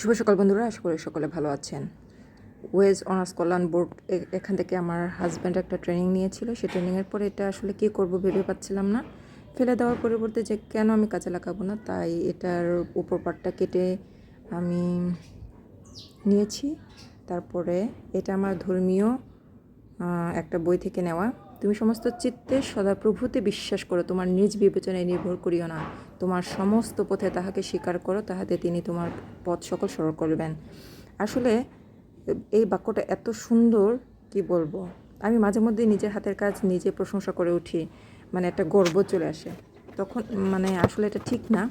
শুভ সকাল বন্ধুরা, আশা করি সকলে ভালো আছেন। ওয়েজ অনার্স কল্যাণ বোর্ড এখান থেকে আমার হাজব্যান্ড একটা ট্রেনিং নিয়েছিল। সেই ট্রেনিংয়ের পরে এটা আসলে কী করব ভেবে পাচ্ছিলাম না। ফেলে দেওয়ার পরিবর্তে যে কেন আমি কাজে লাগাবো না, তাই এটার উপর পাটটা কেটে আমি নিয়েছি। তারপরে এটা আমার ধর্মীয় একটা বই থেকে নেওয়া। তুমি সমস্ত চিত্তে সদা সদাপ্রভুতে বিশ্বাস করো, তোমার নিজ বিবেচনায় নির্ভর করিও না। তোমার সমস্ত পথে তাহাকে স্বীকার করো, তাহাতে তিনি তোমার পথ সকল সরল করবেন। আসলে, এই বাক্যটা এত সুন্দর, কি বলব? আমি মাঝে মধ্যে নিজের হাতের কাজ নিজে প্রশংসা করে উঠি মানে একটা গর্ব চলে আসে। তখন মানে আসলে এটা ঠিক না।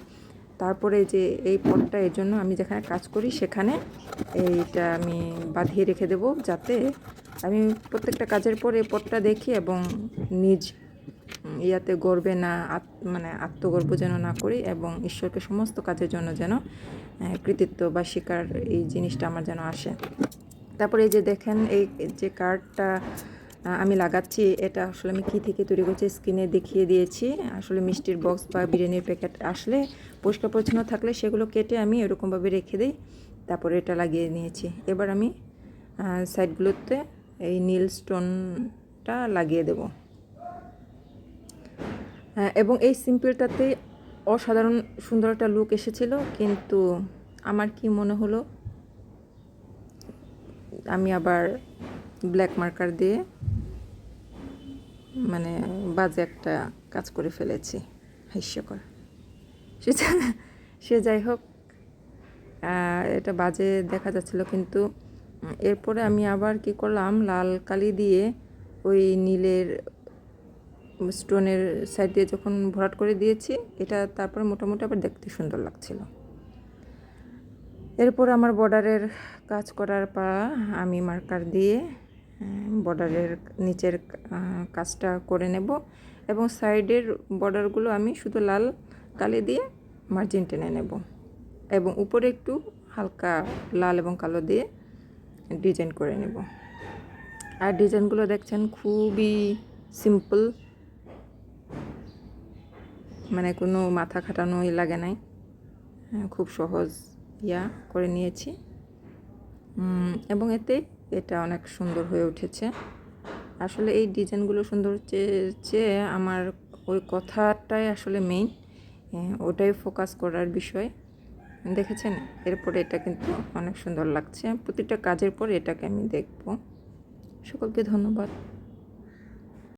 তারপরে যে এই পটটা এর জন্য আমি যেখানে কাজ করি, সেখানে এইটা আমি বাঁধিয়ে রেখে দেব, যাতে আমি প্রত্যেকটা কাজের পর পটটা দেখি এবং নিজ ইয়াতে গর্বে না মানে আত্মগর্ব যেন না করি এবং ঈশ্বরকে সমস্ত কাজের জন্য যেন কৃতিত্ব বা শিকার এই জিনিসটা আমার যেন আসে। তারপরে এই যে দেখেন, এই যে কার্ডটা আমি লাগাচ্ছি, এটা আসলে আমি কী থেকে তৈরি করছি স্ক্রিনে দেখিয়ে দিয়েছি। আসলে মিষ্টির বক্স বা বিরিয়ানির প্যাকেট আসলে পরিষ্কার পরিচ্ছন্ন থাকলে সেগুলো কেটে আমি এরকমভাবে রেখে দিই। তারপরে এটা লাগিয়ে নিয়েছি। এবার আমি সাইডগুলোতে এই নীল স্টোনটা লাগিয়ে দেবো। হ্যাঁ, এবং এই সিম্পলটাতে অসাধারণ সুন্দর একটা লুক এসেছিল কিন্তু আমার কি মনে হলো আমি আবার ব্ল্যাক মার্কার দিয়ে মানে বাজে একটা কাজ করে ফেলেছি হাস্যকর। সে সে যাই হোক এটা বাজে দেখা যাচ্ছিল কিন্তু এরপরে আমি আবার কি করলাম, লাল কালি দিয়ে ওই নীলের স্টোনের সাইড দিয়ে যখন ভরাট করে দিয়েছি, এটা তারপর মোটামুটি আবার দেখতে সুন্দর লাগছিল। এরপর আমার বর্ডারের কাজ করার পর আমি মার্কার দিয়ে বর্ডারের নিচের কাজটা করে নেব এবং সাইডের বর্ডারগুলো আমি শুধু লাল কালি দিয়ে মার্জিন টেনে নেব এবং উপরে একটু হালকা লাল এবং কালো দিয়ে ডিজাইন করে নেব। আর ডিজাইনগুলো দেখছেন খুবই সিম্পল। মানে কোনো মাথা খাটানোই লাগে নাই। হ্যাঁ, খুব সহজ ইয়া করে নিয়েছি। এবং এতে এটা অনেক সুন্দর হয়ে উঠেছে। আসলে এই ডিজাইনগুলো সুন্দর চেয়ে আমার ওই কথাটাই আসলে মেইন ওটাই ফোকাস করার বিষয়। দেখেছেন? এরপরে এটা কিন্তু অনেক সুন্দর লাগছে। প্রতিটা কাজের পর এটাকে আমি দেখব। সকলকে ধন্যবাদ।